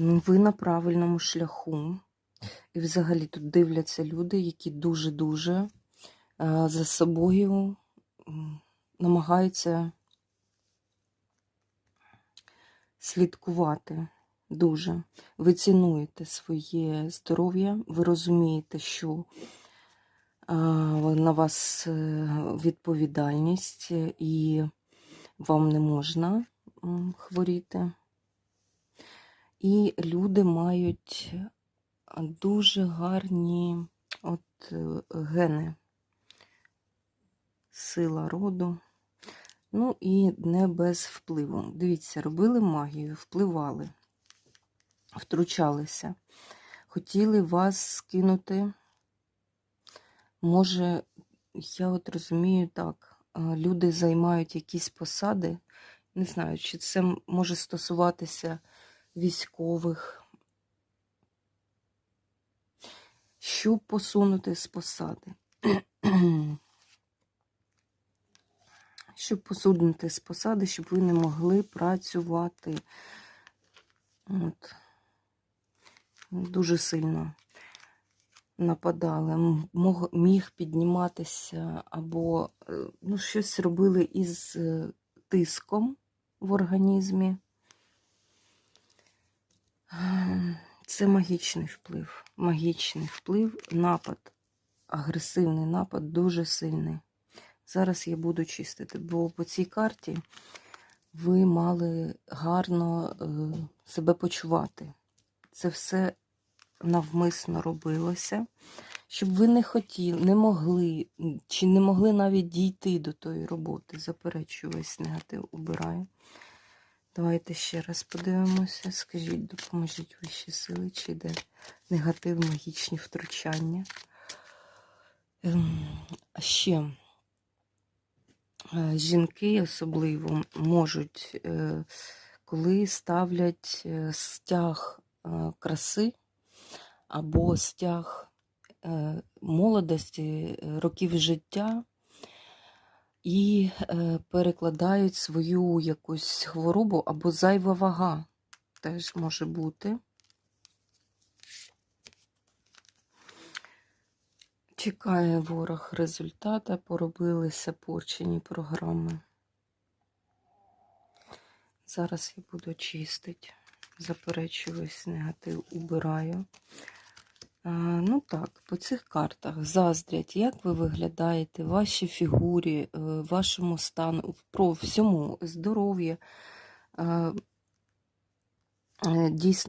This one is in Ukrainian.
Ну, ви на правильному шляху. І взагалі тут дивляться люди, які дуже-дуже е, за собою намагаються слідкувати. Дуже. Ви цінуєте своє здоров'я, ви розумієте, що е, на вас е, відповідальність і вам не можна хворіти. І люди мають дуже гарні от, е, гени, сила роду. Ну і не без впливу. Дивіться, робили магію, впливали, втручалися, хотіли вас скинути. Може, я от розумію так, люди займають якісь посади, не знаю, чи це може стосуватися військових, щоб посунути з посади. Щоб посунути з посади, щоб ви не могли працювати. От. Дуже сильно нападали. Мог- Міг підніматися або е, ну, щось робили із е, тиском в організмі. Це магічний вплив. Магічний вплив, напад, агресивний напад, дуже сильний. Зараз я буду чистити, бо по цій карті ви мали гарно е, себе почувати. Це все навмисно робилося, щоб ви не хотіли, не могли, чи не могли навіть дійти до тої роботи. Заперечую весь негатив, убираю. Давайте ще раз подивимося. Скажіть, допоможіть вищі сили, чи йде негатив, магічні втручання. Ем, А ще е, жінки особливо можуть, е, коли ставлять е, стяг краси або стяг молодості, років життя, і е, перекладають свою якусь хворобу або зайва вага теж може бути. Чекає ворог результата, поробилися порчені програми. Зараз я буду чистити. Заперечую весь негатив, убираю. А, ну так, по цих картах заздрять, як ви виглядаєте, вашій фігурі, е, вашому стану, про всьому здоров'я. Е, е, Дійсно.